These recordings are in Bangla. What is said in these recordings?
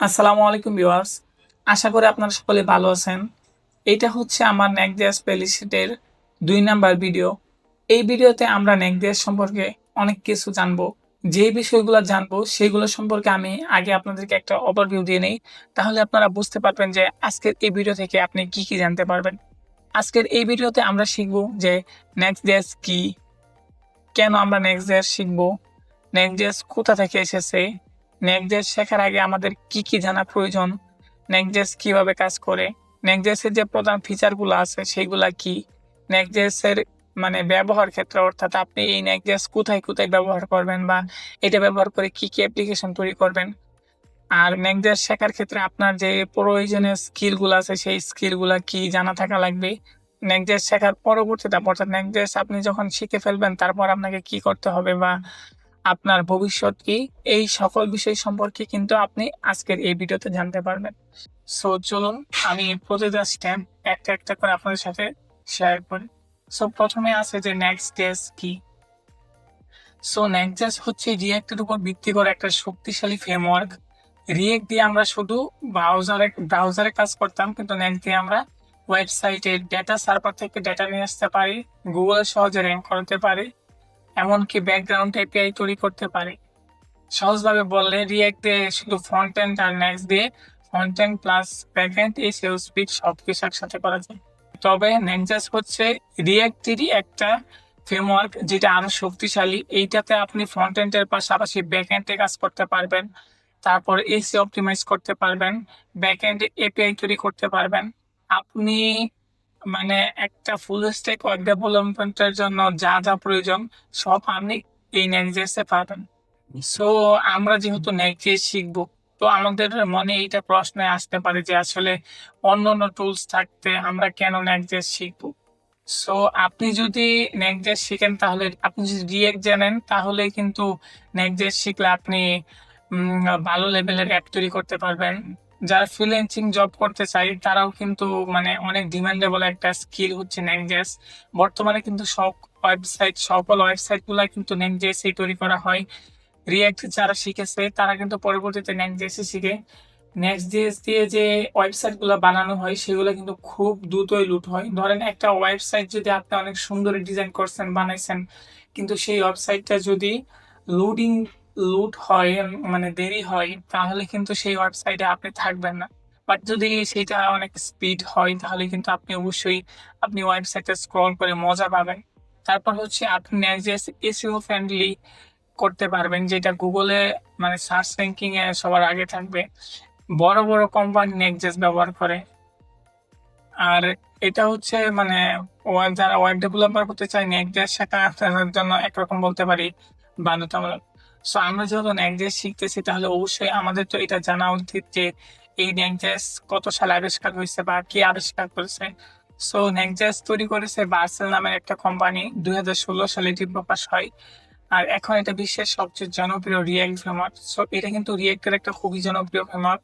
আসসালামু আলাইকুম ভিউয়ার্স। আশা করি আপনারা সকলে ভালো আছেন। এটা হচ্ছে আমার নেকডিয়াস প্লেলিস্টের দুই নাম্বার ভিডিও এই ভিডিওতে আমরা নেকডিয়াস সম্পর্কে অনেক কিছু জানব। যে বিষয়গুলো জানব, সেগুলো সম্পর্কে আমি আগে আপনাদেরকে একটা ওভারভিউ দিয়ে নেই। তাহলে আপনারা বুঝতে পারবেন যে আজকের এই ভিডিও থেকে আপনি কি কি জানতে পারবেন। আজকের এই ভিডিওতে আমরা শিখব যে নেক্সট কি, কেন আমরা নেক্সট শিখব নেক্সট কোথা থেকে এসেছে নেকজেস শেখার আগে আমাদের কি কি জানা প্রয়োজন? নেকজেস কীভাবে কাজ করে? নেকজেসের যে প্রধান ফিচারগুলো আছে, সেগুলা কি? নেকজেসের মানে ব্যবহার ক্ষেত্রে, অর্থাৎ আপনি এই নেকজেস কোথায় কোথায় ব্যবহার করবেন বা এটা ব্যবহার করে কি কি অ্যাপ্লিকেশন তৈরি করবেন? আর নেকজেস শেখার ক্ষেত্রে আপনার যে প্রয়োজনীয় স্কিলগুলো আছে, সেই স্কিলগুলো কি জানা থাকা লাগবে? নেকজেস শেখার পরবর্তীতে, অর্থাৎ নেকজেস আপনি যখন শিখে ফেলবেন, তারপর আপনাকে কি করতে হবে বা আপনার ভবিষ্যৎ কি? এই সকল বিষয় সম্পর্কে কিন্তু আপনি আজকের এই ভিডিওতে জানতে পারবেন। সো চলুন আমি প্রতিটা স্ট্যাম্প একটা একটা করে আপনাদের সাথে শেয়ার করি। সো প্রথমে আছে যে নেক্সট ডেস কি? সো নেক্সট ডেস হচ্ছে রিয়েক্টের উপর ভিত্তি করে একটা শক্তিশালী ফ্রেমওয়ার্ক রিয়েক্ট দিয়ে আমরা শুধু ব্রাউজারে ব্রাউজারে কাজ করতাম, কিন্তু নেক্সট দিয়ে আমরা ওয়েবসাইটে ডেটা সার্ভার থেকে ডেটা নিয়ে আসতে পারি গুগলে সহজে র্যাঙ্ক করতে পারি। এমনকি ব্যাকগ্রাউন্ড এপিআই তৈরি করতে পারে। সহজভাবে বললে রিয়েক্ট দিয়ে শুধু ফ্রন্ট এন্ড আর নেক্সট দিয়ে front end plus back end এই সেল স্পিড সব কিছু একসাথে করা যায়। তবে নেক্সাস হচ্ছে রিয়েক্টেরই একটা ফ্রেমওয়ার্ক যেটা আরও শক্তিশালী। এইটাতে আপনি ফ্রন্ট এন্ডের পাশাপাশি ব্যাক এন্ডে কাজ করতে পারবেন। তারপর এসি অপটিমাইজ করতে পারবেন। ব্যাক এন্ডে এপিআই তৈরি করতে পারবেন। আপনি মানে একটা ফুল স্ট্যাক ওয়েব ডেভেলপমেন্টের জন্য যা যা প্রয়োজন, সব আপনি এই নেক্সটে পাবেন। সো আমরা যেহেতু নেক্সট শিখব, তো আমাদের মনে এইটা প্রশ্ন আসতে পারে যে আসলে অন্য অন্য টুলস থাকতে আমরা কেন নেক্সট শিখব? সো আপনি যদি নেক্সট শিখেন তাহলে, আপনি যদি রিয়েক্ট জানেন, তাহলে কিন্তু নেক্সট শিখলে আপনি ভালো লেভেলের অ্যাপ তৈরি করতে পারবেন। যারা ফ্রিল্যান্সিং জব করতে চাই তারাও কিন্তু মানে অনেক ডিমান্ডেবল একটা স্কিল হচ্ছে নেকজেস বর্তমানে কিন্তু সব ওয়েবসাইট সকল ওয়েবসাইটগুলা কিন্তু নেকজেসই তৈরি করা হয়। রিয়েক্ট যারা শিখেছে, তারা কিন্তু পরবর্তীতে নেকজেসই শিখে। নেক্সট দিয়ে যে ওয়েবসাইটগুলো বানানো হয়, সেগুলো কিন্তু খুব দ্রুতই লুট হয়। ধরেন একটা ওয়েবসাইট যদি আপনি অনেক সুন্দর ডিজাইন করছেন, বানাইছেন, কিন্তু সেই ওয়েবসাইটটা যদি লোডিং লুট হয় মানে দেরি হয়, তাহলে কিন্তু সেই ওয়েবসাইটে আপনি থাকবেন না। বাট যদি সেটা অনেক স্পিড হয়, তাহলে কিন্তু আপনি অবশ্যই আপনি ওয়েবসাইটে স্ক্রল করে মজা পাবেন। তারপর হচ্ছে আপনি নেক্সট এসিও ফ্রেন্ডলি করতে পারবেন, যেটা গুগলে মানে সার্চ র্যাঙ্কিং এ সবার আগে থাকবে। বড় বড় কোম্পানি নেক্সট ব্যবহার করে। আর এটা হচ্ছে মানে যারা ওয়েব ডেভেলপার হতে চায় নেক্সট সেটা তাদের জন্য একরকম বলতে পারি বাধ্যতামূলক। সো আমরা যখন নেক্সট শিখতেছি, তাহলে অবশ্যই আমাদের তো এটা জানা উচিত যে এই নেক্সট কত সালে আবিষ্কার হয়েছে বা কে আবিষ্কার করেছে। সো নেক্সট তৈরি করেছে বার্সেল নামের একটা কোম্পানি দুই হাজার ষোলো সালে এটি প্রকাশ হয়। আর এখন এটা বিশ্বের সবচেয়ে জনপ্রিয় রিয়েক্ট ফ্রেমওয়ার্ক সো এটা কিন্তু রিয়েক্টের একটা খুবই জনপ্রিয় ফ্রেমওয়ার্ক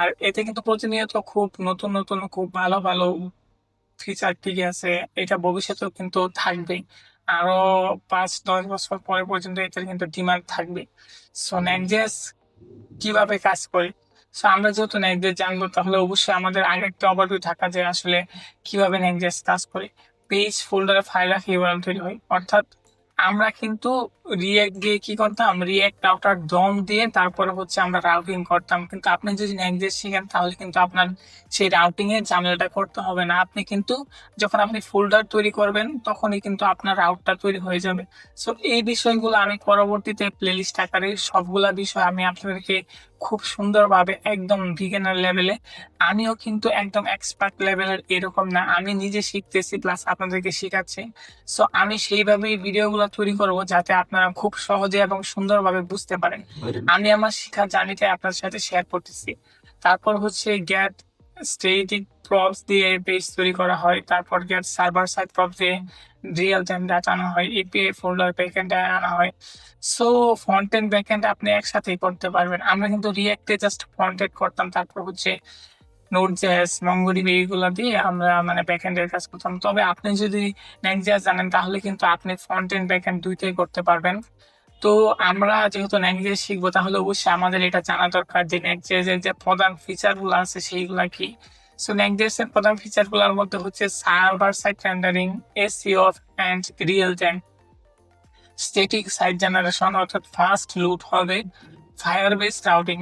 আর এতে কিন্তু প্রতিনিয়ত খুব নতুন নতুন, খুব ভালো ভালো ফিচার টিকে আছে। এটা ভবিষ্যতেও কিন্তু থাকবেই। আরও পাঁচ, দশ বছর পরে পর্যন্ত এটার কিন্তু ডিমান্ড থাকবে। সো ন্যাকজেস কীভাবে কাজ করে? সো আমরা যেহেতু ন্যাকজেস জানব, তাহলে অবশ্যই আমাদের আগে একটা ওভারভিউ থাকা যে আসলে কীভাবে ন্যাকজেস কাজ করে। পেজ ফোল্ডারে ফাইল রাখি ইউআরএল তৈরি হয়। অর্থাৎ আমরা কিন্তু রিয়েক্ট দিয়ে কি করতাম? রিয়েক্ট আউটার দম দিয়ে তারপরে হচ্ছে আমরা রাউটিং করতাম। কিন্তু আপনি যদি নেক্সট শিখেন, তাহলে কিন্তু আপনার সেই রাউটিং এর ঝামেলাটা করতে হবে না। আপনি কিন্তু যখন আপনি ফোল্ডার তৈরি করবেন, তখনই কিন্তু আপনার রাউটটা তৈরি হয়ে যাবে। সো এই বিষয়গুলো আমি পরবর্তীতে প্লেলিস্ট আকারে সবগুলা বিষয় আমি আপনাদেরকে খুব সুন্দরভাবে একদম বিগিনার লেভেলে আমিও কিন্তু একদম এক্সপার্ট লেভেলের এরকম না আমি নিজে শিখতেছি প্লাস আপনাদেরকে শেখাচ্ছি। সো আমি সেইভাবেই ভিডিওগুলো তৈরি করব যাতে আপনারা খুব সহজে এবং সুন্দরভাবে বুঝতে পারেন। আমি আমার শিক্ষার জার্নিটা আপনার সাথে শেয়ার করতেছি। তারপর হচ্ছে গ্যাট স্টেটিক প্রপস দিয়ে পেজ তৈরি করা হয় তারপর গ্যাট সার্ভার সাইড প্রপ দিয়ে রিয়েল টাইম ডাটা আনা হয় এপিআই ফোল্ডার ব্যাকএন্ডে আনা হয়। সো ফ্রন্ট এন্ড আপনি একসাথেই করতে পারবেন। আমরা কিন্তু রিয়েক্টে জাস্ট ফ্রন্ট এন্ড করতাম, তারপর হচ্ছে নোট জ্যাস মঙ্গোডিবি এইগুলো দিয়ে আমরা মানে ব্যাকএন্ডের কাজ করতাম। তবে আপনি যদি নেক্সট জ্যাস জানেন, তাহলে কিন্তু আপনি ফ্রন্ট এন্ড দুইটাই করতে পারবেন। তো আমরা যেহেতু নেক্সট শিখব, তাহলে অবশ্যই আমাদের এটা জানা দরকার যে নেক্সট যে প্রধান ফিচারগুলো আছে, সেইগুলা কি? সো নেক্সট এর প্রধান ফিচারগুলোর মধ্যে হচ্ছে server side rendering SEO and real time static site generation অর্থাৎ ফাস্ট লুট হবে fire base routing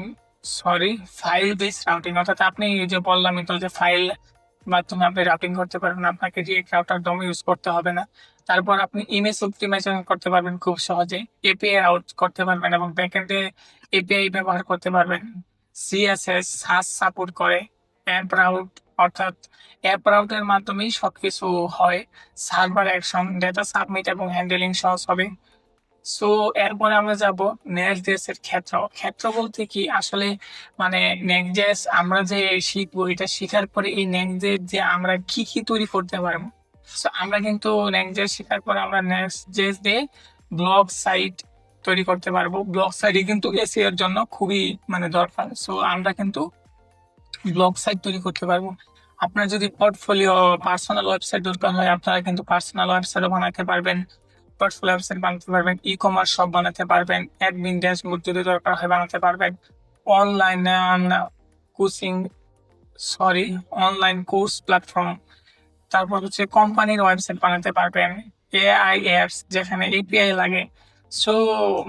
sorry file base routing অর্থাৎ আপনি এই যে বললাম তো যে ফাইল মাধ্যমে আপনি রাউটিং করতে পারবেন, আপনাকে ডিরেক্ট রাউটার ডোম ইউজ করতে হবে না। তারপর আপনি ইমেজ অপটিমাইজেশন করতে পারবেন খুব সহজে এপিআই আউট করতে পারবেন এবং ব্যাকএন্ডে এপিআই ব্যবহার করতে পারবেন সিএসএস সাস সাপোর্ট করে। অ্যাপ রাউট অর্থাৎ অ্যাপ রাউটের মাধ্যমেই সবকিছু হয়। সার্ভার অ্যাকশন ডেটা সাবমিট এবং হ্যান্ডেলিং সহজ হবে সো এরপরে আমরা যাব নেক্সট এর ক্ষেত্র। ক্ষেত্র বলতে কি? আসলে মানে নেক্সট আমরা যে শিখব, এটা শেখার পরে এই নেক্সট যে আমরা কি কি তৈরি করতে পারব? সো আমরা কিন্তু নেক্সট শেখার পরে আমরা নেক্সট জেস দিয়ে ব্লগ সাইট তৈরি করতে পারব। ব্লগ সাইটে কিন্তু এসি এর জন্য খুবই মানে দরকার। সো আমরা কিন্তু ব্লগ সাইট তৈরি করতে পারব। আপনার যদি পোর্টফোলিও পার্সোনাল ওয়েবসাইট দরকার হয়, আপনারা কিন্তু পার্সোনাল ওয়েবসাইটও বানাতে পারবেন। পোর্টফোলিও ওয়েবসাইট বানাতে পারবেন ই কমার্স সব বানাতে পারবেন অ্যাডমিন ড্যাশবোর্ড যদি দরকার হয় বানাতে পারবেন। Online coaching sorry online course platform তারপর হচ্ছে কোম্পানির ওয়েবসাইট বানাতে পারবেন। এআই অ্যাপস যেখানে এপিআই লাগে। সো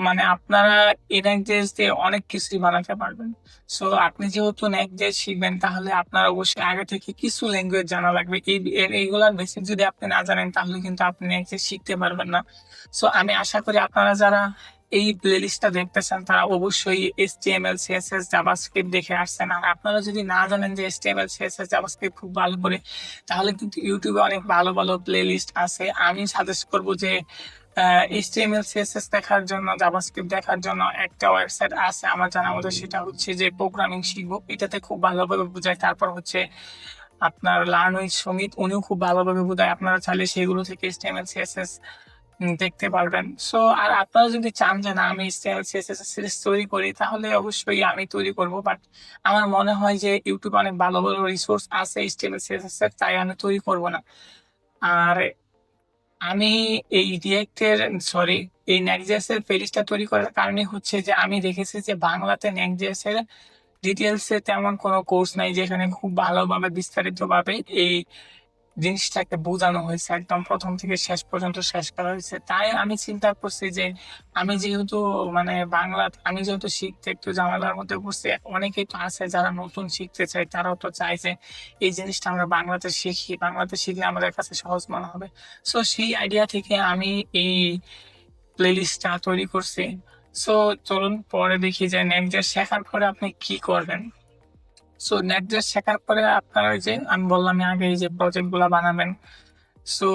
মানে আপনারা এনাকজেস দিয়ে অনেক কিছুই বানাতে পারবেন। সো আপনি যেহেতু নেকজেস শিখবেন, তাহলে আপনার অবশ্যই আগে থেকে কিছু ল্যাঙ্গুয়েজ জানা লাগবে। এই এইগুলার বেসিক যদি আপনি না জানেন, তাহলে কিন্তু আপনি নেকজেস শিখতে পারবেন না। সো আমি আশা করি আপনারা যারা এই প্লেলিস্টটা দেখতেছেন তারা অবশ্যই H T M L CSS JavaScript দেখে আসছেন। আর আপনারা যদি না জানেন যে H T M L CSS JavaScript খুব ভালো করে, তাহলে কিন্তু ইউটিউবে অনেক ভালো ভালো প্লেলিস্ট আছে। আমি সাজেস্ট করব যে এইচটিএমএল সিএসএস দেখার জন্য জাভাস্ক্রিপ্ট দেখার জন্য একটা ওয়েবসাইট আছে আমার জানা মতো, সেটা হচ্ছে যে প্রোগ্রামিং শিখব। এটাতে খুব ভালোভাবে বোঝায়। তারপর হচ্ছে আপনার লার্ন উইথ সংগীত উনিও খুব ভালোভাবে বোঝায়। আপনারা চাইলে সেগুলো থেকে এইচটিএমএল সিএসএস দেখতে পারবেন। সো আর আপনারা যদি চান যে না, আমি এইচটিএমএল সিএসএস সিরিজ তৈরি করি, তাহলে অবশ্যই আমি তৈরি করব। বাট আমার মনে হয় যে ইউটিউবে অনেক ভালো ভালো রিসোর্স আছে এইচটিএমএল সিএসএস এর, তাই আমি তৈরি করব না। আর আমি এই রিয়েক্টের সরি এই এর প্লেলিস্টটা তৈরি করার কারণে হচ্ছে যে আমি দেখেছি যে বাংলাতে ন্যাকজেসের ডিটেলসে তেমন কোনো কোর্স নাই যেখানে খুব ভালোভাবে বিস্তারিতভাবে এই জিনিসটাকে বোঝানো হয়েছে, একদম প্রথম থেকে শেষ পর্যন্ত শেষ করা হয়েছে। তাই আমি চিন্তা করছি যে আমি যেহেতু মানে বাংলা, আমি যেহেতু শিখতে একটু ঝামেলার মধ্যে পড়ছি, অনেকেই তো আছে যারা নতুন শিখতে চায়, তারাও তো চায় যে এই জিনিসটা আমরা বাংলাতে শিখি। বাংলাতে শিখলে আমাদের কাছে সহজ মনে হবে। সো সেই আইডিয়া থেকে আমি এই প্লেলিস্টটা তৈরি করছি। সো চলুন পরে দেখি যে নেক্সট শেখার পরে আপনি কি করবেন। সো নেট নেক্সট শেখার পরে আপনার ওই যে, আমি বললাম আগে এই যে প্রজেক্টগুলা বানাবেন। সো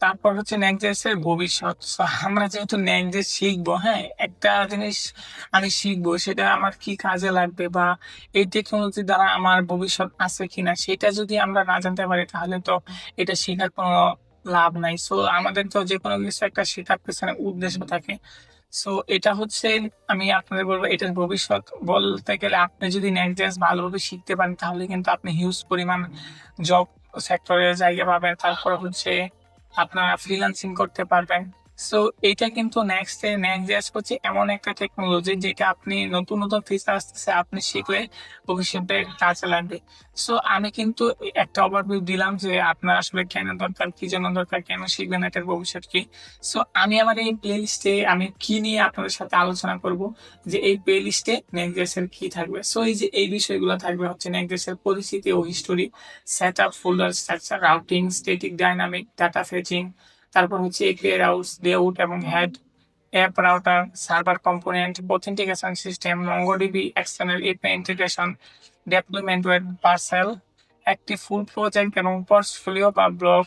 তারপর হচ্ছে নেক্সট এর ভবিষ্যৎ। আমরা যেহেতু নেক্সট শিখব হ্যাঁ একটা জিনিস আমি শিখব, সেটা আমার কি কাজে লাগবে বা এই টেকনোলজি দ্বারা আমার ভবিষ্যৎ আছে কিনা, সেটা যদি আমরা না জানতে পারি, তাহলে তো এটা শেখার কোনো লাভ নাই। সো আমাদের তো যে কোনো কিছু একটা শেখার পেছনে উদ্দেশ্য থাকে। সো এটা হচ্ছে আমি আপনাদের বলব এটার ভবিষ্যৎ। বলতে গেলে আপনি যদি নেক্সট ভালোভাবে শিখতে পারেন, তাহলে কিন্তু আপনি হিউজ পরিমাণ জব সেক্টরে জায়গা পাবেন। তারপর হচ্ছে আপনারা ফ্রিল্যান্সিং করতে পারবেন। সো এটা কিন্তু নেক্সট নেক্সট হচ্ছে এমন একটা টেকনোলজি যেটা আপনি নতুন নতুন ফিচার আসতেছে, আপনি শিখলে ভবিষ্যতে কাজে লাগবে। সো আমি কিন্তু একটা ওভারভিউ দিলাম যে আপনার আসলে কেন দরকার, কি জন্য দরকার, কেন শিখবেন এটার ভবিষ্যৎ কি? সো আমি আমার এই প্লে লিস্টে আমি কি নিয়ে আপনাদের সাথে আলোচনা করব, যে এই প্লে লিস্টে নেক্সট এর কি থাকবে? সো এই যে এই বিষয়গুলো থাকবে হচ্ছে নেক্সট এর পরিস্থিতি ও history set up folder structure routing static dynamic data fetching তারপর হচ্ছে এপিআই রাউটস লেআউট এবং head app router server component authentication system MongoDB external API integration development web Vercel একটি ফুল প্রজেক্ট এবং পোর্টফোলিও বা ব্লগ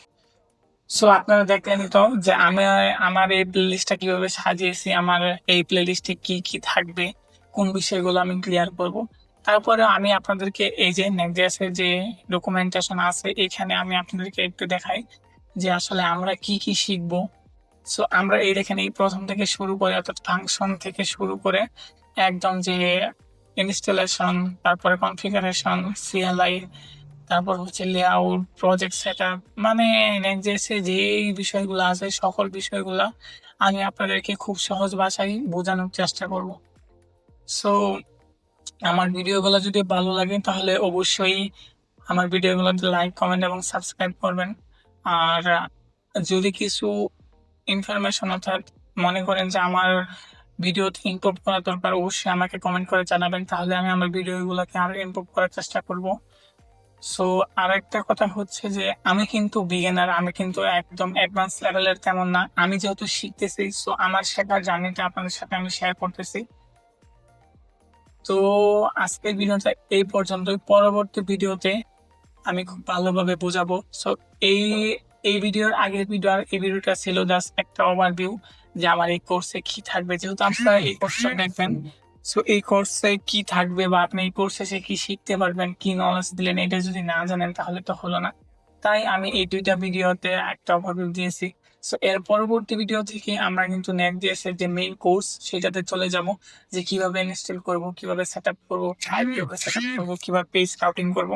সো আপনারা দেখলেন তো যে আমি, আমার এই প্লে লিস্টটা কীভাবে সাজিয়েছি, আমার এই প্লেলিস্টে কী কী থাকবে, কোন বিষয়গুলো আমি ক্লিয়ার করব। তারপরে আমি আপনাদেরকে এই যে নেক্সট যে ডকুমেন্টেশন আছে, এখানে আমি আপনাদেরকে একটু দেখাই। যে আসলে আমরা কি কি শিখব? সো আমরা এই দেখেন এই প্রথম থেকে শুরু করে অর্থাৎ ফাংশন থেকে শুরু করে একদম যে ইনস্টলেশন তারপরে কনফিগারেশন সিএলআই তারপর হচ্ছে লেআউট প্রজেক্ট সেট আপ মানে নেক্সট যে বিষয়গুলো আছে, সকল বিষয়গুলো আমি আপনাদেরকে খুব সহজ ভাষায় বোঝানোর চেষ্টা করব। সো আমার ভিডিওগুলো যদি ভালো লাগে, তাহলে অবশ্যই আমার ভিডিওগুলোতে লাইক কমেন্ট এবং সাবস্ক্রাইব করবেন। আর যদি কিছু ইনফরমেশন অর্থাৎ মনে করেন যে আমার ভিডিওতে ইমপ্রুভ করা দরকার, অবশ্যই আমাকে কমেন্ট করে জানাবেন। তাহলে আমি আমার ভিডিওগুলোকে আরও ইমপ্রুভ করার চেষ্টা করব। সো আর একটা কথা হচ্ছে যে, আমি কিন্তু বিগিনার আমি কিন্তু একদম অ্যাডভান্স লেভেলের তেমন না। আমি যেহেতু শিখতেছি সো আমার শেখার জার্নিটা আপনাদের সাথে আমি শেয়ার করতেছি। তো, আজকের ভিডিওটা এই পর্যন্তই। পরবর্তী ভিডিওতে আমি খুব ভালোভাবে বোঝাবো। সো এই এই ভিডিওর আগের ভিডিও আর এই ভিডিওটা ছিল জাস্ট একটা ওভারভিউ যে আমার এই কোর্সে কি থাকবে। যেহেতু আপনারা এই কোর্সটা দেখবেন সো এই কোর্সে কি থাকবে বা আপনি এই কোর্সে সে কি শিখতে পারবেন, কি নলেজ দিলেন, এটা যদি না জানেন তাহলে তো হলো না। তাই আমি এই দুইটা ভিডিওতে একটা ওভারভিউ দিয়েছি। সো এর পরবর্তী ভিডিও থেকে আমরা কিন্তু নেক্সট ডিএসের যে মেইন কোর্স সেটাতে চলে যাব যে কীভাবে ইনস্টল করব, কীভাবে সেট আপ করব কীভাবে সেট আপ করব, কীভাবে পেজ স্কাউটিং করব।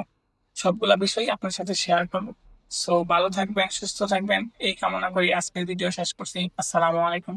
সবগুলা বিষয় আপনার সাথে শেয়ার করব। সো ভালো থাকবেন, সুস্থ থাকবেন। এই কামনা করি আজকের ভিডিও শেষ করছি। আসসালামু আলাইকুম।